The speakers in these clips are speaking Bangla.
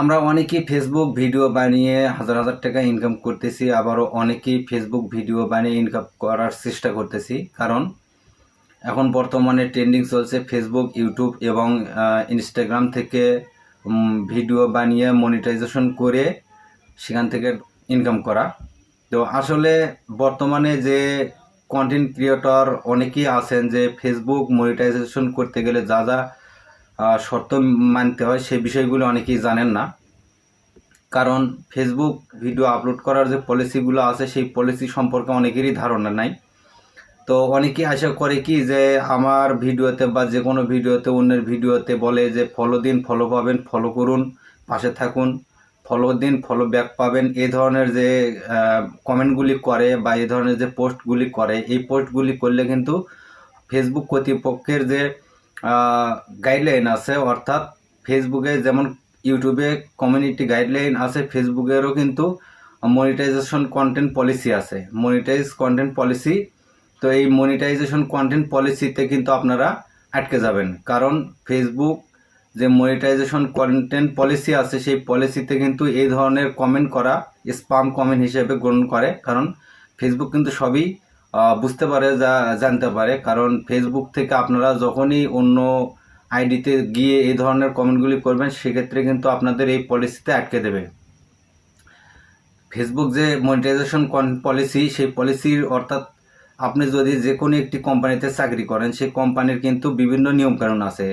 আমরা অনেকেই ফেসবুক ভিডিও বানিয়ে হাজার হাজার টাকা ইনকাম করতেছি, আবারও অনেকেই ফেসবুক ভিডিও বানিয়ে ইনকাম করার চেষ্টা করতেছি। কারণ এখন বর্তমানে ট্রেন্ডিং চলছে ফেসবুক ইউটিউব এবং ইনস্টাগ্রাম থেকে ভিডিও বানিয়ে মনিটাইজেশন করে সেখান থেকে ইনকাম করা। তো আসলে বর্তমানে যে কন্টেন্ট ক্রিয়েটর অনেকেই আছেন যে ফেসবুক মনিটাইজেশন করতে গেলে যা যা শর্ত মানতে হয়, সেই বিষয়গুলো অনেকেই জানেন না। কারণ ফেসবুক ভিডিও আপলোড করার যে পলিসিগুলো আছে, সেই পলিসি সম্পর্কে অনেকেরই ধারণা নাই। তো অনেকেই আশা করে কি যে, আমার ভিডিওতে বা যে কোনো ভিডিওতে অন্যের ভিডিওতে বলে যে ফলো দিন ফলো পাবেন ফলো করুন, পাশে থাকুন ফলো দিন ফলো ব্যাক পাবেন। এই ধরনের যে কমেন্টগুলি করে বা এই ধরনের যে পোস্টগুলি করে, এই পোস্টগুলি করলে কিন্তু ফেসবুক কর্তৃপক্ষের যে গাইডলাইন আছে, অর্থাৎ ফেসবুকে যেমন ইউটিউবে কমিউনিটি গাইডলাইন আছে ফেসবুকেরও কিন্তু মনিটাইজেশন কন্টেন্ট পলিসি আছে। মনিটাইজ কন্টেন্ট পলিসি তো এই মনিটাইজেশন কন্টেন্ট পলিসিতে কিন্তু আপনারা আটকে যাবেন। কারণ ফেসবুক যে মনিটাইজেশন কন্টেন্ট পলিসি আছে, সেই পলিসিতে কিন্তু এই ধরনের কমেন্ট করা স্পাম কমেন্ট হিসেবে গ্রহণ করে। কারণ ফেসবুক কিন্তু সবই বুঝতে পারে, যা, জানতে পারে। কারণ ফেসবুক থেকে আপনারা যখনই অন্য আইডিতে গিয়ে এই ধরনের কমেন্টগুলি করবেন, সেক্ষেত্রে কিন্তু আপনাদের এই পলিসিতে আটকে দেবে। ফেসবুক যে মনিটাইজেশন পলিসি সেই পলিসির অর্থাৎ আপনি যদি যে কোনো একটি কোম্পানিতে চাকরি করেন, সেই কোম্পানির কিন্তু বিভিন্ন নিয়মকানুন আছে।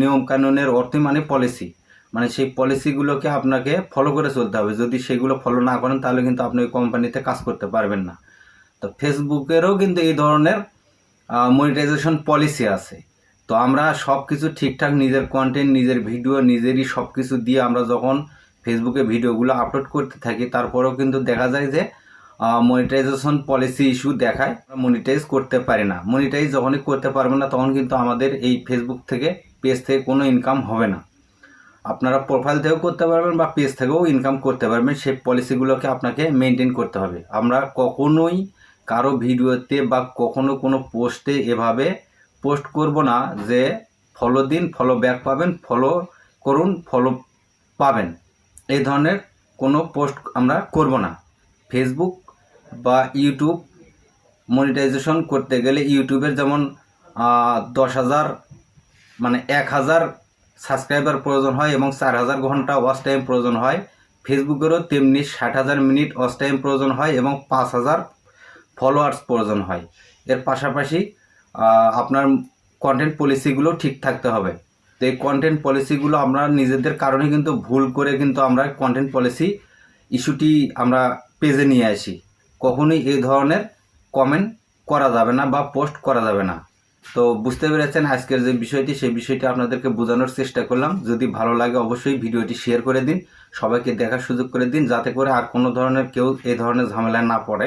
নিয়মকানুনের অর্থই মানে পলিসি মানে সেই পলিসিগুলোকে আপনাকে ফলো করে চলতে হবে। যদি সেগুলো ফলো না করেন, তাহলে কিন্তু আপনি ওই কোম্পানিতে কাজ করতে পারবেন না। তো ফেসবুকেরও কিন্তু এই ধরনের মনিটাইজেশন পলিসি আছে। তো আমরা সব কিছু ঠিকঠাক নিজের কন্টেন্ট নিজের ভিডিও নিজেরই সব কিছু দিয়ে আমরা যখন ফেসবুকে ভিডিওগুলো আপলোড করতে থাকি, তারপরেও কিন্তু দেখা যায় যে মনিটাইজেশন পলিসি ইস্যু দেখায়। মনিটাইজ করতে পারি না। মনিটাইজ যখনই করতে পারব না, তখন কিন্তু আমাদের এই ফেসবুক থেকে পেজ থেকে কোনো ইনকাম হবে না। আপনারা প্রোফাইল থেকেও করতে পারবেন বা পেজ থেকেও ইনকাম করতে পারবেন। সেই পলিসিগুলোকে আপনাকে মেনটেন করতে হবে। আমরা কখনোই কারও ভিডিওতে বা কখনো কোনো পোস্টে এভাবে পোস্ট করব না যে ফলো দিন, ফলো ব্যাক পাবেন, ফলো করুন, ফলো পাবেন। এই ধরনের কোনো পোস্ট আমরা করব না। ফেসবুক বা ইউটিউব মনিটাইজেশন করতে গেলে ইউটিউবের যেমন দশ হাজার মানে এক হাজার সাবস্ক্রাইবার প্রয়োজন হয় এবং চার হাজার ঘণ্টা ওয়াচ টাইম প্রয়োজন হয়। ফেসবুকেরও তেমনি ষাট হাজার মিনিট ওয়াচ টাইম প্রয়োজন হয় এবং পাঁচ হাজার ফলোয়ার্স প্রয়োজন হয়। এর পাশাপাশি আপনার কন্টেন্ট পলিসিগুলো ঠিক থাকতে হবে। তো এই কন্টেন্ট পলিসিগুলো আমরা নিজেদের কারণে কিন্তু ভুল করে কিন্তু আমরা কন্টেন্ট পলিসি ইস্যুটি আমরা পেজে নিয়ে আসি। কখনোই এই ধরনের কমেন্ট করা যাবে না বা পোস্ট করা যাবে না। তো বুঝতে পেরেছেন আজকের যে বিষয়টি, সেই বিষয়টি আপনাদেরকে বোঝানোর চেষ্টা করলাম। যদি ভালো লাগে অবশ্যই ভিডিওটি শেয়ার করে দিন, সবাইকে দেখার সুযোগ করে দিন, যাতে করে আর কোনো ধরনের কেউ এই ধরনের ঝামেলায় না পড়ে।